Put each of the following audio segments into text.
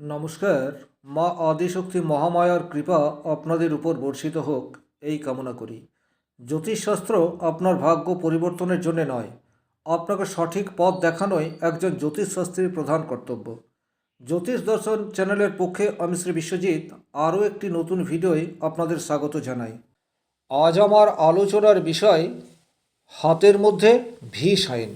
নমস্কার, মা আদিশক্তি মহামায়ার কৃপা আপনাদের উপর বর্ষিত হোক, এই কামনা করি। জ্যোতিষশাস্ত্র আপনার ভাগ্য পরিবর্তনের জন্য নয়, আপনাকে সঠিক পথ দেখানোই একজন জ্যোতিষশাস্ত্রীর প্রধান কর্তব্য। জ্যোতিষ দর্শন চ্যানেলের পক্ষে আমি শ্রী বিশ্বজিৎ, আরও একটি নতুন ভিডিওয় আপনাদের স্বাগত জানাই। আজ আমার আলোচনার বিষয়, হাতের মধ্যে ভি সাইন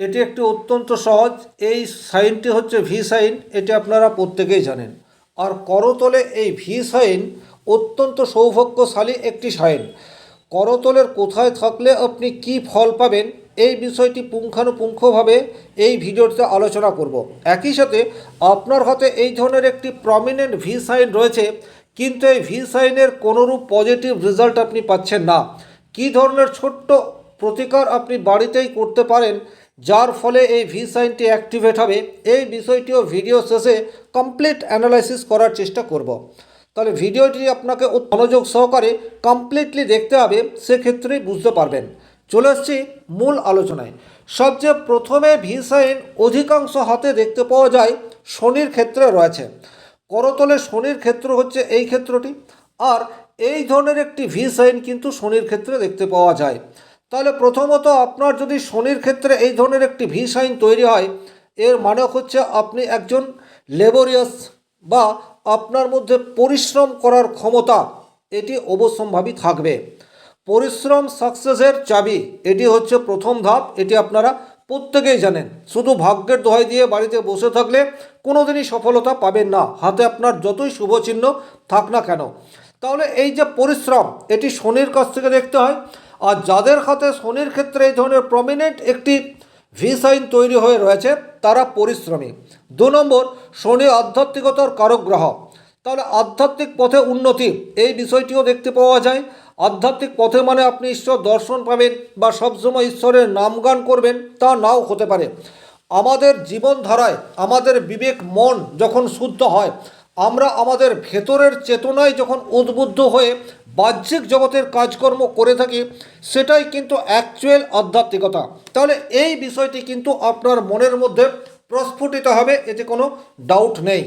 এটি একটি অত্যন্ত সহজ। এই সাইনটি হচ্ছে ভি সাইন, এটি আপনারা প্রত্যেকেই জানেন। আর করতলে এই ভি সাইন অত্যন্ত সৌভাগ্যশালী একটি সাইন। করতলের কোথায় থাকলে আপনি কি ফল পাবেন, এই বিষয়টি পুঙ্খানুপুঙ্খভাবে এই ভিডিওতে আলোচনা করব। একই সাথে আপনার হাতে এই ধরনের একটি প্রমিনেন্ট ভি সাইন রয়েছে, কিন্তু এই ভি সাইনের কোনোরূপ পজিটিভ রেজাল্ট আপনি পাচ্ছেন না। কী ধরনের ছোট্ট প্রতিকার আপনি বাড়িতেই করতে পারেন যার ফলে এই ভি সাইনটি অ্যাক্টিভেট হবে। এই বিষয়টিও ভিডিও শেষে কমপ্লিট অ্যানালাইসিস করার চেষ্টা করব। তাহলে ভিডিওটি আপনাকে মনোযোগ সহকারে কমপ্লিটলি দেখতে হবে, সেক্ষেত্রেই বুঝতে পারবেন। চলে আসছি মূল আলোচনায়। সবচেয়ে প্রথমে ভি সাইন অধিকাংশ হাতে দেখতে পাওয়া যায় শনির ক্ষেত্রে রয়েছে। করতলে শনির ক্ষেত্র হচ্ছে এই ক্ষেত্রটি। আর এই ধরনের একটি ভি সাইন কিন্তু শনির ক্ষেত্রে দেখতে পাওয়া যায়। তাহলে প্রথমত আপনার যদি শনির ক্ষেত্রে এই ধরনের একটি ভি সাইন তৈরি হয়, এর মানে হচ্ছে আপনি একজন লেবোরিয়াস বা আপনার মধ্যে পরিশ্রম করার ক্ষমতা, এটি অবশ্যম্ভাবী থাকবে। পরিশ্রম সাকসেসের চাবি, এটি হচ্ছে প্রথম ধাপ, এটি আপনারা প্রত্যেকেই জানেন। শুধু ভাগ্যের দোহাই দিয়ে বাড়িতে বসে থাকলে কোনোদিনই সফলতা পাবেন না। হাতে আপনার যতই শুভ চিহ্ন থাক না কেন। তাহলে এই যে পরিশ্রম, এটি শনির কাছ থেকে দেখতে হয়। আর যাদের হাতে শনির ক্ষেত্রে এই ধরনের প্রমিনেন্ট একটি ভি সাইন তৈরি হয়ে রয়েছে, তারা পরিশ্রমী। দু নম্বর, শনি আধ্যাত্মিকতার কারক গ্রহ তাহলে আধ্যাত্মিক পথে উন্নতি, এই বিষয়টিও দেখতে পাওয়া যায়। আধ্যাত্মিক পথে মানে আপনি ঈশ্বর দর্শন পাবেন বা সবসময় ঈশ্বরের নামগান করবেন, তা নাও হতে পারে। আমাদের জীবনধারায়, আমাদের বিবেক, মন যখন শুদ্ধ হয় আমরা আমাদের ভেতরের চেতনায় যখন উদ্বুদ্ধ হয়ে বাহ্যিক জগতের কাজকর্ম করে থাকি, সেটাই কিন্তু অ্যাকচুয়াল আধ্যাত্মিকতা। তাহলে এই বিষয়টি কিন্তু আপনার মনের মধ্যে প্রস্ফুটিত হবে, এতে কোনো ডাউট নেই।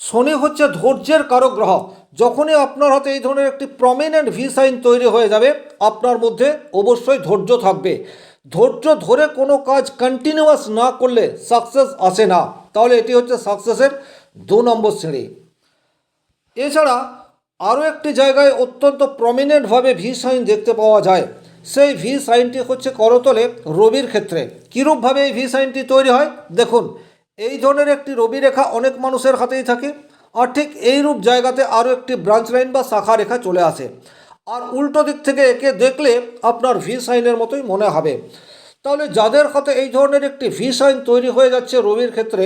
শনি হচ্ছে ধৈর্যের কারক গ্রহ যখনই আপনার হাতে এই ধরনের একটি প্রমিনেন্ট ভি সাইন তৈরি হয়ে যাবে, আপনার মধ্যে অবশ্যই ধৈর্য থাকবে। ধৈর্য ধরে কোনো কাজ কন্টিনিউয়াস না করলে সাকসেস আসে না। তাহলে এটি হচ্ছে সাকসেসের দু নম্বর শ্রেণি। এছাড়া আরও একটি জায়গায় অত্যন্ত প্রমিনেন্টভাবে ভি সাইন দেখতে পাওয়া যায়। সেই ভি সাইনটি হচ্ছে করতলে রবির ক্ষেত্রে। কীরূপভাবে এই ভি সাইনটি তৈরি হয়? দেখুন, এই ধরনের একটি রবি রেখা অনেক মানুষের হাতেই থাকে। আর ঠিক এইরূপ জায়গাতে আরও একটি ব্রাঞ্চ লাইন বা শাখা রেখা চলে আসে। আর উল্টো দিক থেকে একে দেখলে আপনার ভি সাইনের মতোই মনে হবে। তাহলে যাদের হাতে এই ধরনের একটি ভি সাইন তৈরি হয়ে যাচ্ছে রবির ক্ষেত্রে,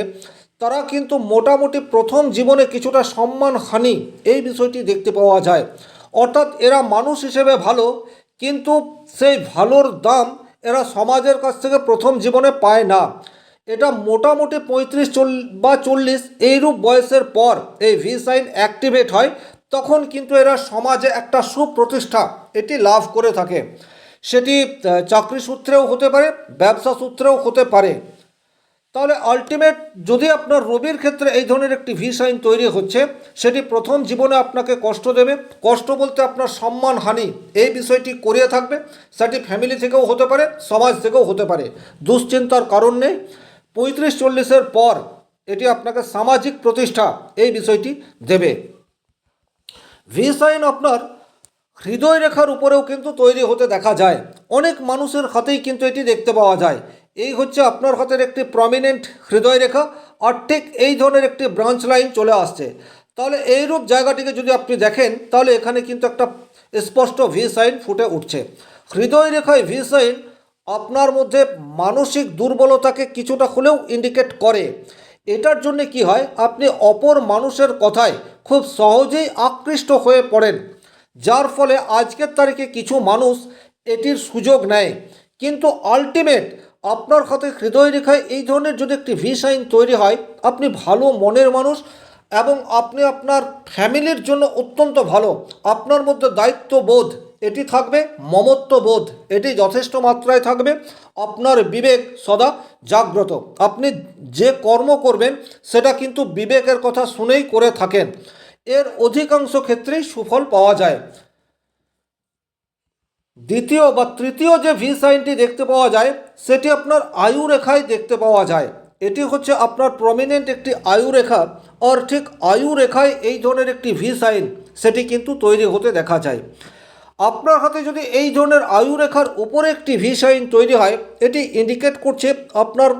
তারা কিন্তু মোটামুটি প্রথম জীবনে কিছুটা সম্মানহানি এই বিষয়টি দেখতে পাওয়া যায়। অর্থাৎ এরা মানুষ হিসেবে ভালো, কিন্তু সেই ভালোর দাম এরা সমাজের কাছ থেকে প্রথম জীবনে পায় না। এটা মোটামুটি পঁয়ত্রিশ চল, বা চল্লিশ এইরূপ বয়সের পর এই ভি সাইন অ্যাক্টিভেট হয়, তখন কিন্তু এরা সমাজে একটা সুপ্রতিষ্ঠা, এটি লাভ করে থাকে। সেটি চাকরি সূত্রেও হতে পারে, ব্যবসা সূত্রেও হতে পারে। তাহলে আলটিমেট যদি আপনার রবির ক্ষেত্রে এই ধরনের একটি ভি সাইন তৈরি হচ্ছে, সেটি প্রথম জীবনে আপনাকে কষ্ট দেবে। কষ্ট বলতে আপনার সম্মান, হানি, এই বিষয়টি করিয়ে থাকবে। সেটি ফ্যামিলি থেকেও হতে পারে, সমাজ থেকেও হতে পারে। দুশ্চিন্তার কারণ নেই। পঁয়ত্রিশ চল্লিশের পর এটি আপনাকে সামাজিক প্রতিষ্ঠা এই বিষয়টি দেবে। ভি সাইন আপনার হৃদয় রেখার উপরেও কিন্তু তৈরি হতে দেখা যায়। অনেক মানুষের হাতেই কিন্তু এটি দেখতে পাওয়া যায়। এই হচ্ছে আপনার হাতের একটি প্রমিনেন্ট হৃদয় রেখা আর ঠিক এই ধরনের একটি ব্রাঞ্চ লাইন চলে আসছে। তাহলে এইরূপ জায়গাটিকে যদি আপনি দেখেন, তাহলে এখানে কিন্তু একটা স্পষ্ট ভি সাইন ফুটে উঠছে। হৃদয় রেখায় ভি সাইন আপনার মধ্যে মানসিক দুর্বলতাকে কিছুটা হলেও ইন্ডিকেট করে। এটার জন্য কি হয়? আপনি অপর মানুষের কথায় খুব সহজেই আকৃষ্ট হয়ে পড়েন। যার ফলে আজকের তারিখে কিছু মানুষ এটির সুযোগ নেয়। কিন্তু আলটিমেট আপনার হাতে হৃদয় রেখায় এই ধরনের যদি একটি ভি সাইন তৈরি হয়, আপনি ভালো মনের মানুষ এবং আপনি আপনার ফ্যামিলির জন্য অত্যন্ত ভালো। আপনার মধ্যে দায়িত্ববোধ এটি থাকবে মমত্ববোধ। এটি যথেষ্ট মাত্রায় থাকবে। আপনার বিবেক সদা জাগ্রত। আপনি যে কর্ম করবেন, সেটা কিন্তু বিবেকের কথা শুনেই করে থাকেন। এর অধিকাংশ ক্ষেত্রেই সুফল পাওয়া যায়। দ্বিতীয় বা তৃতীয় যে ভি সাইনটি দেখতে পাওয়া যায়, সেটি আপনার আয়ু রেখায় দেখতে পাওয়া যায়। এটি হচ্ছে আপনার প্রমিনেন্ট একটি আয়ু রেখা, আর ঠিক আয়ু রেখায় এই ধরনের একটি ভি সাইন, সেটি কিন্তু তৈরি হতে দেখা যায়। আপনার হাতে যদি এই ধরনের আয়ু রেখার উপরে একটি ভি সাইন তৈরি হয়, এটি ইন্ডিকেট করছে আপনার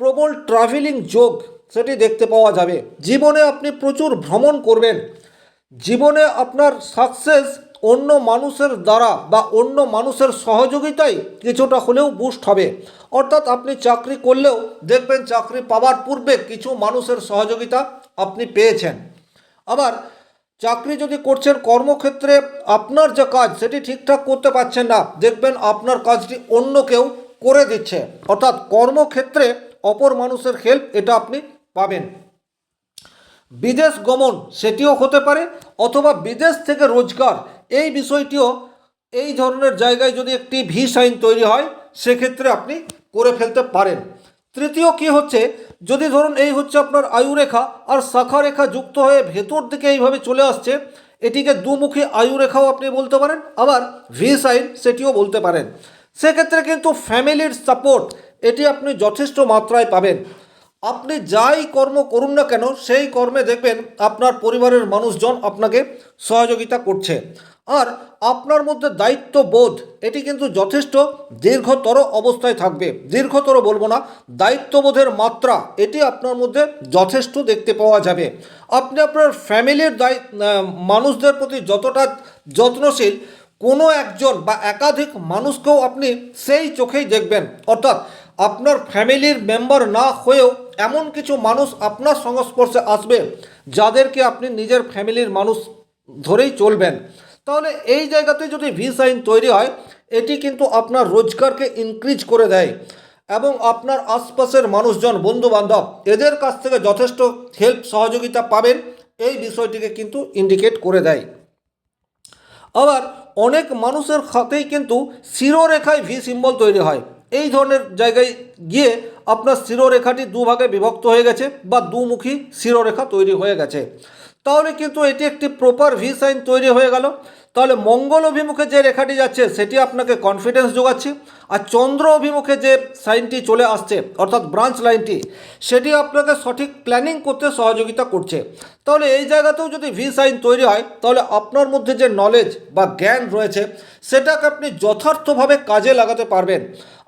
প্রবল ট্রাভেলিং যোগ, সেটি দেখতে পাওয়া যাবে। জীবনে আপনি প্রচুর ভ্রমণ করবেন। জীবনে আপনার সাকসেস অন্য মানুষের দ্বারা বা অন্য মানুষের সহযোগিতায় কিছুটা হলেও বুস্ট হবে। অর্থাৎ আপনি চাকরি করলেও দেখবেন চাকরি পাওয়ার পূর্বে কিছু মানুষের সহযোগিতা আপনি পেয়েছেন। আবার চাকরি যদি করছেন কর্মক্ষেত্রে আপনার যে কাজ, সেটি ঠিকঠাক করতে পারছেন না, দেখবেন আপনার কাজটি অন্য কেউ করে দিচ্ছে। অর্থাৎ কর্মক্ষেত্রে অপর মানুষের হেল্প এটা আপনি পাবেন। বিদেশ গমন সেটিও হতে পারে, অথবা বিদেশ থেকে রোজগার, এই বিষয়টিও এই ধরনের জায়গায় যদি একটি ভি সাইন তৈরি হয়, সেক্ষেত্রে আপনি করে ফেলতে পারেন। তৃতীয় কি হচ্ছে যদি ধরুন এই হচ্ছে আপনার আয়ুরেখা আর শাখা রেখা যুক্ত হয়ে ভেতর দিকে এইভাবে চলে আসছে, এটিকে দুমুখী আয়ুরেখাও আপনি বলতে পারেন, আবার ভি সাইন সেটিও বলতে পারেন। সেক্ষেত্রে কিন্তু ফ্যামিলির সাপোর্ট, এটি আপনি যথেষ্ট মাত্রায় পাবেন। আপনি যাই কর্ম করুন না কেন, সেই কর্মে দেখবেন আপনার পরিবারের মানুষজন আপনাকে সহযোগিতা করছে। আর আপনার মধ্যে দায়িত্ববোধ এটি কিন্তু যথেষ্ট দীর্ঘতর অবস্থায় থাকবে। দীর্ঘতর বলব না দায়িত্ববোধের মাত্রা এটি আপনার মধ্যে যথেষ্ট দেখতে পাওয়া যাবে। আপনি আপনার ফ্যামিলির দায়ী আহ, মানুষদের প্রতি যতটা যত্নশীল কোনো একজন বা একাধিক মানুষকেও আপনি সেই চোখেই দেখবেন। অর্থাৎ আপনার ফ্যামিলির মেম্বার না হয়েও এমন কিছু মানুষ আপনার সংস্পর্শে আসবে যাদেরকে আপনি নিজের ফ্যামিলির মানুষ ধরেই চলবেন। তাহলে এই জায়গাতে যদি ভি সাইন তৈরি হয়, এটি কিন্তু আপনার রোজগারকে ইনক্রিজ করে দেয় এবং আপনার আশপাশের মানুষজন বন্ধু বান্ধব এদের কাছ থেকে যথেষ্ট হেল্প সহযোগিতা পাবেন। এই বিষয়টিকে কিন্তু ইন্ডিকেট করে দেয়। আবার অনেক মানুষের খাতেই কিন্তু শিরোরেখায় ভি সিম্বল তৈরি হয়। এই ধরনের জায়গায় গিয়ে আপনার শিরোরেখাটি দুভাগে বিভক্ত হয়ে গেছে বা দুমুখী শিরোরেখা তৈরি হয়ে গেছে। তাহলে কিন্তু এটি একটি প্রপার ভি সাইন তৈরি হয়ে গেল। তাহলে মঙ্গল অভিমুখে যে রেখাটি যাচ্ছে, সেটি আপনাকে কনফিডেন্স যোগাচ্ছে। আর চন্দ্র অভিমুখে যে সাইনটি চলে আসছে, অর্থাৎ ব্রাঞ্চ লাইনটি সেটি আপনাকে সঠিক প্ল্যানিং করতে সহযোগিতা করছে। তাহলে এই জায়গাতেও যদি ভি সাইন তৈরি হয়, তাহলে আপনার মধ্যে যে নলেজ বা জ্ঞান রয়েছে, সেটাকে আপনি যথার্থভাবে কাজে লাগাতে পারবেন।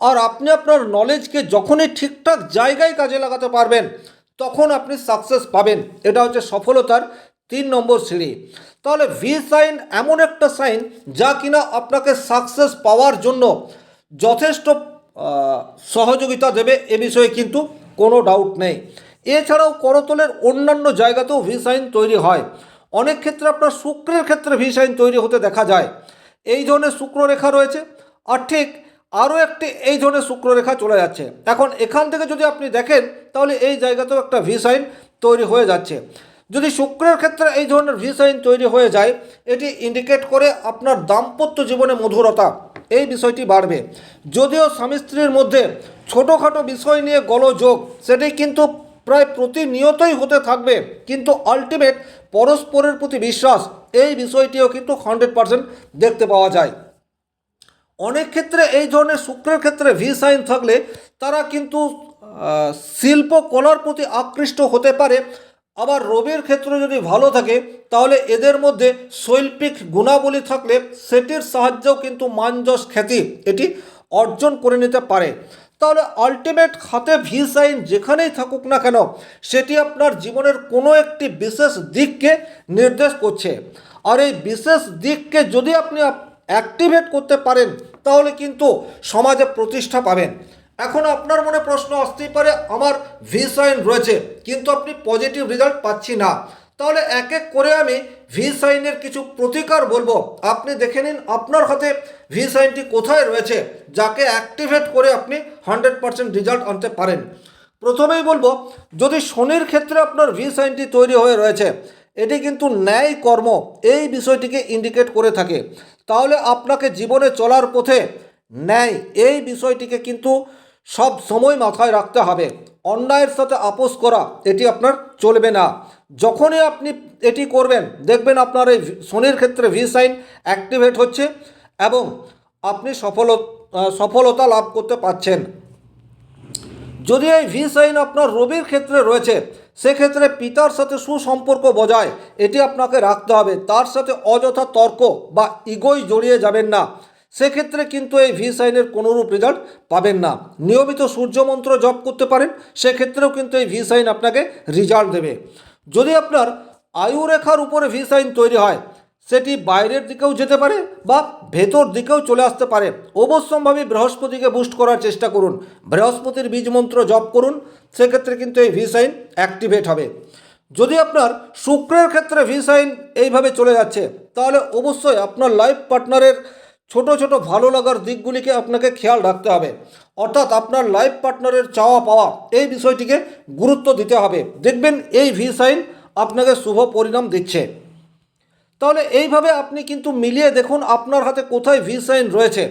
আর আপনি আপনার নলেজকে যখনই ঠিকঠাক জায়গায় কাজে লাগাতে পারবেন, তখন আপনি সাকসেস পাবেন। এটা হচ্ছে সফলতার তিন নম্বর সিঁড়ি। তাহলে ভি সাইন এমন একটা সাইন যা কিনা আপনাকে সাকসেস পাওয়ার জন্য যথেষ্ট সহযোগিতা দেবে এ বিষয়ে কিন্তু কোনো ডাউট নেই। এছাড়াও করতলের অন্যান্য জায়গাতেও ভি সাইন তৈরি হয়। অনেক ক্ষেত্রে আপনার শুক্রের ক্ষেত্রে ভি সাইন তৈরি হতে দেখা যায়। এই ধরনের শুক্ররেখা রয়েছে আর ঠিক আরও একটি এই ধরনের শুক্ররেখা চলে যাচ্ছে। এখন এখান থেকে যদি আপনি দেখেন তাহলে এই জায়গাতেও একটা ভি সাইন তৈরি হয়ে যাচ্ছে। যদি শুক্রের ক্ষেত্রে এই ধরনের ভি সাইন তৈরি হয়ে যায়, এটি ইন্ডিকেট করে আপনার দাম্পত্য জীবনে মধুরতা। এই বিষয়টি বাড়বে। যদিও স্বামী স্ত্রীর মধ্যে ছোটোখাটো বিষয় নিয়ে গলযোগ সেটি কিন্তু প্রায় প্রতিনিয়তই হতে থাকবে। কিন্তু আলটিমেট পরস্পরের প্রতি বিশ্বাস, এই বিষয়টিও কিন্তু হান্ড্রেড পারসেন্ট দেখতে পাওয়া যায়। অনেক ক্ষেত্রে এই ধরনের শুক্রের ক্ষেত্রে ভি সাইন থাকলে তারা কিন্তু শিল্পকলার প্রতি আকৃষ্ট হতে পারে। আবার রবির ক্ষেত্র যদি ভালো থাকে, তাহলে এদের মধ্যে শৈল্পিক গুণাবলী থাকলে সেটির সাহায্যেও কিন্তু মানযশ খ্যাতি এটি অর্জন করে নিতে পারে। তাহলে আলটিমেট হাতে ভি সাইন যেখানেই থাকুক না কেন, সেটি আপনার জীবনের কোনো একটি বিশেষ দিককে নির্দেশ করছে। আর এই বিশেষ দিককে যদি আপনি অ্যাক্টিভেট করতে পারেন, তাহলে কিন্তু সমাজে প্রতিষ্ঠা পাবেন। এখন আপনার মনে প্রশ্ন আসতেই পারে, আমার ভি সাইন রয়েছে, কিন্তু আপনি পজিটিভ রেজাল্ট পাচ্ছি না। তাহলে এক এক করে আমি ভি সাইনের কিছু প্রতিকার বলব। আপনি দেখে নিন আপনার হাতে ভি সাইনটি কোথায় রয়েছে, যাকে অ্যাক্টিভেট করে আপনি হান্ড্রেড পারসেন্ট রেজাল্ট আনতে পারেন। প্রথমেই বলব, যদি শনির ক্ষেত্রে আপনার ভি সাইনটি তৈরি হয়ে রয়েছে, এটি কিন্তু ন্যায় কর্ম, এই বিষয়টিকে ইন্ডিকেট করে থাকে। তাহলে আপনাকে জীবনে চলার পথে ন্যায়, এই বিষয়টিকে কিন্তু সব সময় মাথায় রাখতে হবে। অন্যায়ের সাথে আপোষ করা, এটি আপনার চলবে না। যখনই আপনি এটি করবেন, দেখবেন আপনার এই শনির ক্ষেত্রে ভি সাইন অ্যাক্টিভেট হচ্ছে এবং আপনি সফল সফলতা লাভ করতে পারছেন। যদি এই ভি সাইন আপনার রবির ক্ষেত্রে রয়েছে, সেক্ষেত্রে পিতার সাথে সুসম্পর্ক বজায়, এটি আপনাকে রাখতে হবে। তার সাথে অযথা তর্ক বা ইগোই জড়িয়ে যাবেন না। সেক্ষেত্রে কিন্তু এই ভি সাইনের কোনোরূপ রেজাল্ট পাবেন না। নিয়মিত সূর্যমন্ত্র জপ করতে পারেন, সেক্ষেত্রেও কিন্তু এই ভি সাইন আপনাকে রেজাল্ট দেবে। যদি আপনার আয়ুরেখার উপরে ভি সাইন তৈরি হয়, সেটি বাইরের দিকেও যেতে পারে বা ভেতর দিকেও চলে আসতে পারে। অবশ্যম্ভাবী বৃহস্পতিকে বুস্ট করার চেষ্টা করুন। বৃহস্পতির বীজ মন্ত্র জপ করুন, সেক্ষেত্রে কিন্তু এই ভি সাইন অ্যাক্টিভেট হবে। যদি আপনার শুক্রের ক্ষেত্রে ভি সাইন এইভাবে চলে যাচ্ছে, তাহলে অবশ্যই আপনার লাইফ পার্টনারের ছোট ছোট ভালো লাগার দিকগুলিকে আপনাকে খেয়াল রাখতে হবে। অর্থাৎ আপনার লাইফ পার্টনারের চাওয়া পাওয়া, এই বিষয়টিকে গুরুত্ব দিতে হবে। দেখবেন এই ভি সাইন আপনাকে শুভ পরিণাম দিচ্ছে। তাহলে এইভাবে আপনি কিন্তু মিলিয়ে দেখুন আপনার হাতে কোথায় ভি সাইন রয়েছে।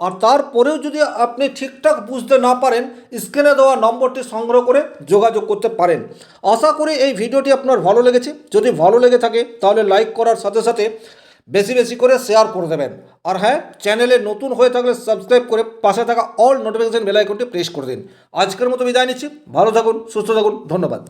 আর তারপরেও যদি আপনি ঠিকঠাক বুঝতে না পারেন, স্ক্রিনে দেওয়া নম্বরটি সংগ্রহ করে যোগাযোগ করতে পারেন। আশা করি এই ভিডিওটি আপনার ভালো লেগেছে। যদি ভালো লেগে থাকে, তাহলে লাইক করার সাথে সাথে বেশি বেশি করে শেয়ার করে দেবেন। আর হ্যাঁ চ্যানেলে নতুন হয়ে থাকলে সাবস্ক্রাইব করে পাশে থাকা অল নোটিফিকেশন বেল আইকনটি প্রেস করে দিন। আজকের মতো বিদায় নিচ্ছি। ভালো থাকুন, সুস্থ থাকুন, ধন্যবাদ।